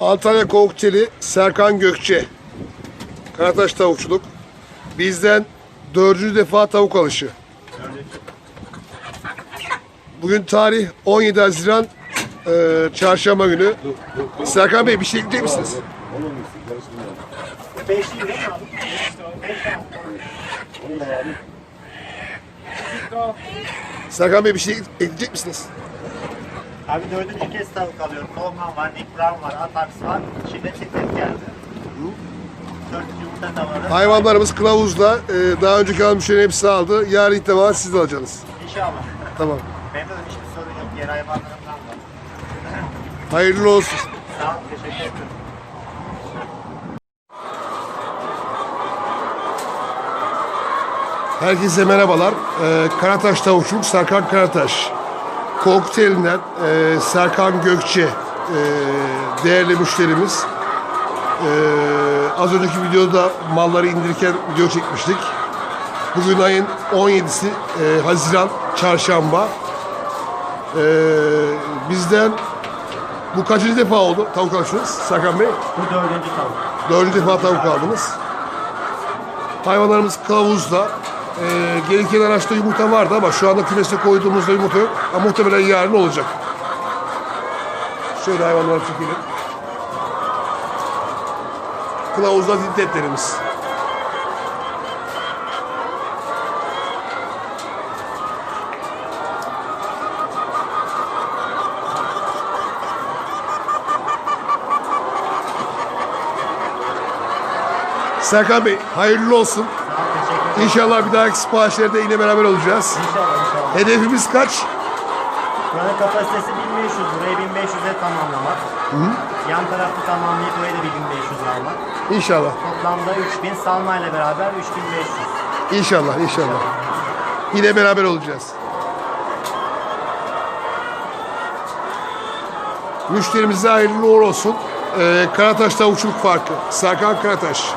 Antalya Kokteli Serkan Gökçe. Karataş tavukçuluk. Bizden dördüncü defa tavuk alışı. Bugün tarih 17 Haziran eee, Çarşamba günü. Serkan Bey bir şey ekleyecek misiniz? Serkan Bey bir şey ekleyecek misiniz? Abi dördüncü kez tavuk alıyorum. Tohman var, Nick Brown var, Atax var. Şimdi tek geldi. Dört yumurta tavada. Hayvanlarımız kılavuzla. eee, daha önceki alan müşterinin hepsi aldı. Yarın defa siz de alacaksınız. İnşallah. Tamam. Memnunum hiçbir sorun yok. Diğer hayvanlarımdan da. Hayırlı olsun. Sağ ol, teşekkür ederim. Herkese merhabalar. Ee, Karataş Tavukçuluk Serkan Karataş. Kokteylinden e, Serkan Gökçe e, değerli müşterimiz. E, az önceki videoda malları indirirken video çekmiştik. Bugün ayın 17'si e, Haziran Çarşamba. E, bizden bu kaçıncı defa oldu tavuk alışınız Serkan Bey? Bu dördüncü tavuk. Dördüncü defa tavuk aldınız. Hayvanlarımız kılavuzla. Ee, gelirken araçta yumurta vardı ama şu anda kümeste koyduğumuzda yumurta yok. Ama muhtemelen yarın olacak. Şöyle hayvanları çekelim. Kılavuzla dintetlerimiz. Serkan Bey hayırlı olsun. Sağ ol, teşekkür ederim. İnşallah bir dahaki siparişlerde yine beraber olacağız. İnşallah, inşallah. Hedefimiz kaç? Buranın kapasitesi 1500. Burayı 1500'e tamamlamak. Yan tarafı tamamlayıp burayı da 1500 almak. İnşallah. Toplamda 3000 salmayla beraber 3500. İnşallah, inşallah. Yine beraber olacağız. Müşterimize hayırlı uğurlu olsun. Ee, Karataş Tavukçuluk Farkı. Serkan Karataş.